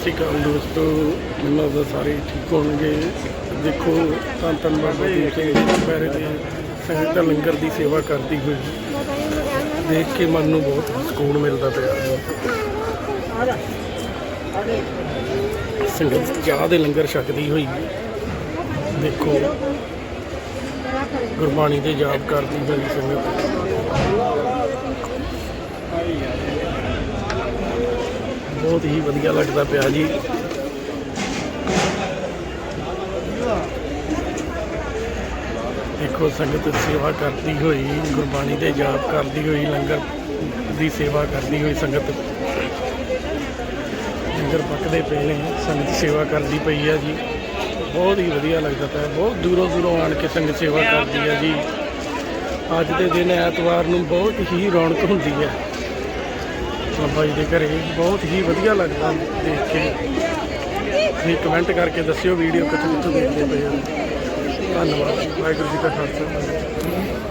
ਸਤਿ ਸ਼੍ਰੀ ਅਕਾਲ ਦੋਸਤੋ, ਮੈਨੂੰ ਲੱਗਦਾ ਸਾਰੇ ਠੀਕ ਹੋਣਗੇ। ਦੇਖੋ, ਧੰਨ ਧੰਨ ਬਾਬਾ ਦੀਪ ਸਿੰਘ ਜੀ ਦੁਪਹਿਰੇ ਦੇ ਸੰਗਤ ਦਾ ਲੰਗਰ ਦੀ ਸੇਵਾ ਕਰਦੀ ਹੋਈ। ਦੇਖ ਕੇ ਮਨ ਨੂੰ ਬਹੁਤ ਸਕੂਨ ਮਿਲਦਾ ਪਿਆ। ਸੰਗਤ ਚਾਹ ਦੇ ਲੰਗਰ ਛਕਦੀ ਹੋਈ। ਦੇਖੋ, ਗੁਰਬਾਣੀ ਦੇ ਜਾਪ ਕਰਦੀ ਹੋਈ ਸੰਗਤ। ਬਹੁਤ ਹੀ ਵਧੀਆ ਲੱਗਦਾ ਪਿਆ ਜੀ। ਦੇਖੋ, ਸੰਗਤ ਸੇਵਾ ਕਰਦੀ ਹੋਈ, ਗੁਰਬਾਣੀ ਦੇ ਜਾਪ ਕਰਦੀ ਹੋਈ, ਲੰਗਰ ਦੀ ਸੇਵਾ ਕਰਦੀ ਹੋਈ ਸੰਗਤ ਲੰਗਰ ਪੱਕਦੇ ਪਏ ਨੇ, ਸੰਗਤ ਸੇਵਾ ਕਰਦੀ ਪਈ ਹੈ ਜੀ। ਬਹੁਤ ਹੀ ਵਧੀਆ ਲੱਗਦਾ ਪਿਆ, ਬਹੁਤ ਦੂਰੋਂ ਦੂਰੋਂ ਆਣ ਕੇ ਸੰਗਤ ਸੇਵਾ ਕਰਦੀ ਹੈ ਜੀ। ਅੱਜ ਦੇ ਦਿਨ ਐਤਵਾਰ ਨੂੰ ਬਹੁਤ ਹੀ ਰੌਣਕ ਹੁੰਦੀ ਹੈ। ਬਾਬਾ ਜੀ ਦੇ ਘਰੇ ਬਹੁਤ ਹੀ ਵਧੀਆ ਲੱਗਦਾ ਦੇਖ ਕੇ। ਤੁਸੀਂ ਕਮੈਂਟ ਕਰਕੇ ਦੱਸਿਓ ਵੀਡੀਓ ਕਿੱਥੋਂ ਕਿੱਥੋਂ ਦੇਖਦੇ ਪਏ ਹੋ। ਧੰਨਵਾਦ, ਵਾਹਿਗੁਰੂ ਜੀ ਕਾ ਖਾਲਸਾ।